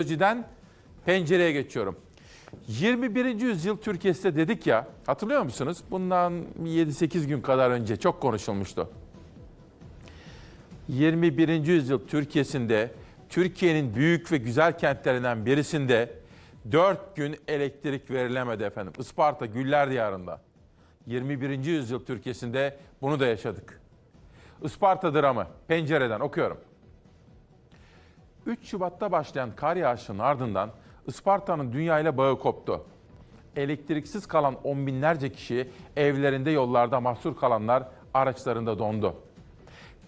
Teknolojiden pencereye geçiyorum. 21. yüzyıl Türkiye'si dedik ya, hatırlıyor musunuz? Bundan 7-8 gün kadar önce çok konuşulmuştu. 21. yüzyıl Türkiye'sinde, Türkiye'nin büyük ve güzel kentlerinden birisinde 4 gün elektrik verilemedi efendim. Isparta Güller Diyarı'nda. 21. yüzyıl Türkiye'sinde bunu da yaşadık. Isparta dramı, pencereden okuyorum. 3 Şubat'ta başlayan kar yağışının ardından Isparta'nın dünyayla bağı koptu. Elektriksiz kalan on binlerce kişi evlerinde yollarda mahsur kalanlar araçlarında dondu.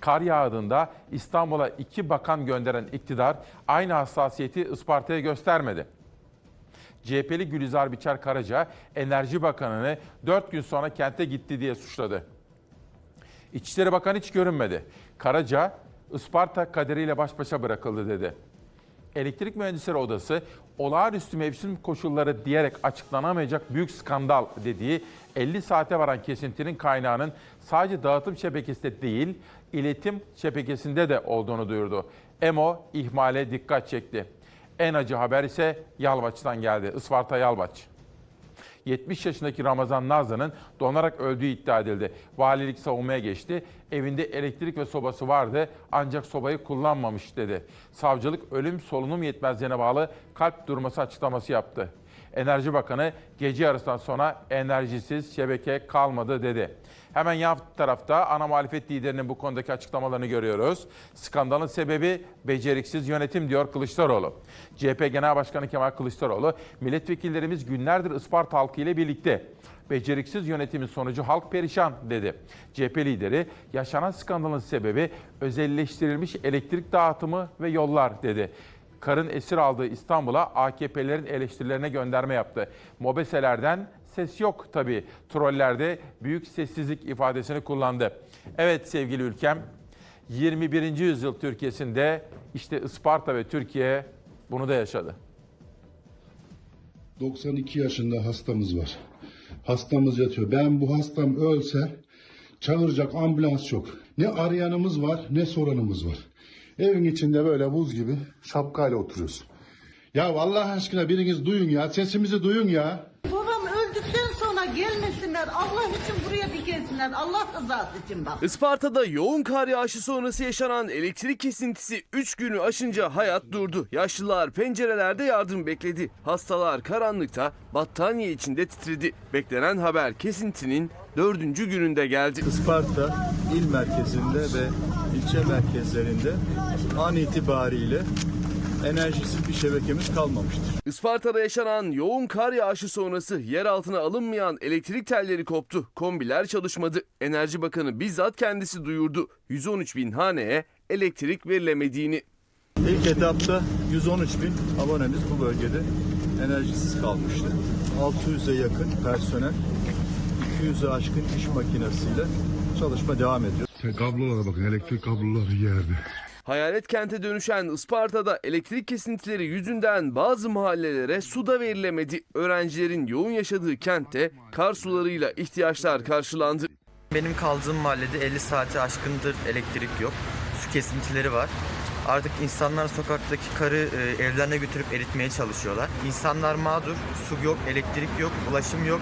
Kar yağdığında İstanbul'a iki bakan gönderen iktidar aynı hassasiyeti Isparta'ya göstermedi. CHP'li Gülizar Biçer Karaca Enerji Bakanı'nı 4 gün sonra kente gitti diye suçladı. İçişleri Bakanı hiç görünmedi. Karaca, Isparta kaderiyle baş başa bırakıldı dedi. Elektrik Mühendisleri Odası olağanüstü mevsim koşulları diyerek açıklanamayacak büyük skandal dediği 50 saate varan kesintinin kaynağının sadece dağıtım şebekesinde değil, iletim şebekesinde de olduğunu duyurdu. EMO ihmale dikkat çekti. En acı haber ise Yalvaç'tan geldi. Isparta Yalvaç. 70 yaşındaki Ramazan Nazlı'nın donarak öldüğü iddia edildi. Valilik savunmaya geçti. Evinde elektrik ve sobası vardı ancak sobayı kullanmamış dedi. Savcılık ölüm solunum yetmezliğine bağlı kalp durması açıklaması yaptı. Enerji Bakanı gece yarısından sonra enerjisiz şebeke kalmadı dedi. Hemen yan tarafta ana muhalefet liderinin bu konudaki açıklamalarını görüyoruz. Skandalın sebebi beceriksiz yönetim diyor Kılıçdaroğlu. CHP Genel Başkanı Kemal Kılıçdaroğlu, milletvekillerimiz günlerdir Isparta halkı ile birlikte. Beceriksiz yönetimin sonucu halk perişan dedi. CHP lideri yaşanan skandalın sebebi özelleştirilmiş elektrik dağıtımı ve yollar dedi. Karın esir aldığı İstanbul'a AKP'lerin eleştirilerine gönderme yaptı. Mobeselerden ses yok tabii. Trollerde büyük sessizlik ifadesini kullandı. Evet sevgili ülkem, 21. yüzyıl Türkiye'sinde işte Isparta ve Türkiye bunu da yaşadı. 92 yaşında hastamız var. Hastamız yatıyor. Ben bu hastam ölse çağıracak ambulans yok. Ne arayanımız var ne soranımız var. Evin içinde böyle buz gibi şapkayla oturuyorsun. Ya Allah aşkına biriniz duyun ya sesimizi duyun ya. Babam öldükten sonra gelmesinler. Allah için buraya bir gelsinler. Allah rızası için bak. Isparta'da yoğun kar yağışı sonrası yaşanan elektrik kesintisi 3 günü aşınca hayat durdu. Yaşlılar pencerelerde yardım bekledi. Hastalar karanlıkta battaniye içinde titredi. Beklenen haber kesintinin dördüncü gününde geldi. Isparta il merkezinde ve ilçe merkezlerinde an itibariyle enerjisiz bir şebekemiz kalmamıştır. Isparta'da yaşanan yoğun kar yağışı sonrası yer altına alınmayan elektrik telleri koptu. Kombiler çalışmadı. Enerji Bakanı bizzat kendisi duyurdu. 113 bin haneye elektrik verilemediğini. İlk etapta 113 bin abonemiz bu bölgede enerjisiz kalmıştı. 600'e yakın personel, 200'e aşkın iş makinesiyle çalışma devam ediyor. Kablolara bakın elektrik kabloları yerde. Hayalet kente dönüşen Isparta'da elektrik kesintileri yüzünden bazı mahallelere su da verilemedi. Öğrencilerin yoğun yaşadığı kentte kar sularıyla ihtiyaçlar karşılandı. Benim kaldığım mahallede 50 saati aşkındır elektrik yok. Su kesintileri var. Artık insanlar sokaktaki karı e, evlerine götürüp eritmeye çalışıyorlar. İnsanlar mağdur, su yok, elektrik yok, ulaşım yok.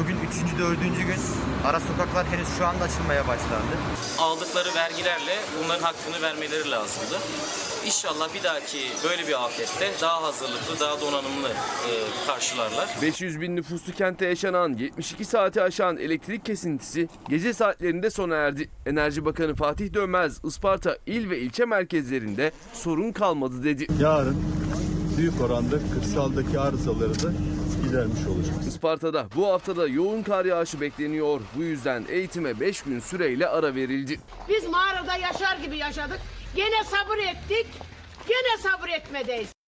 Bugün 3. 4. gün ara sokaklar henüz şu anda açılmaya başlandı. aldıkları vergilerle bunların hakkını vermeleri lazımdı. İnşallah bir dahaki böyle bir afette daha hazırlıklı, daha donanımlı e, karşılarlar. 500 bin nüfuslu kentte yaşanan 72 saati aşan elektrik kesintisi gece saatlerinde sona erdi. Enerji Bakanı Fatih Dönmez, Isparta il ve ilçe merkezlerinde sorun kalmadı dedi. Yarın büyük oranda kırsaldaki arızaları da gidermiş olacağız. Isparta'da bu haftada yoğun kar yağışı bekleniyor. Bu yüzden eğitime 5 gün süreyle ara verildi. Biz mağarada yaşar gibi yaşadık. Gene sabır ettik. Gene sabır etmedeyiz.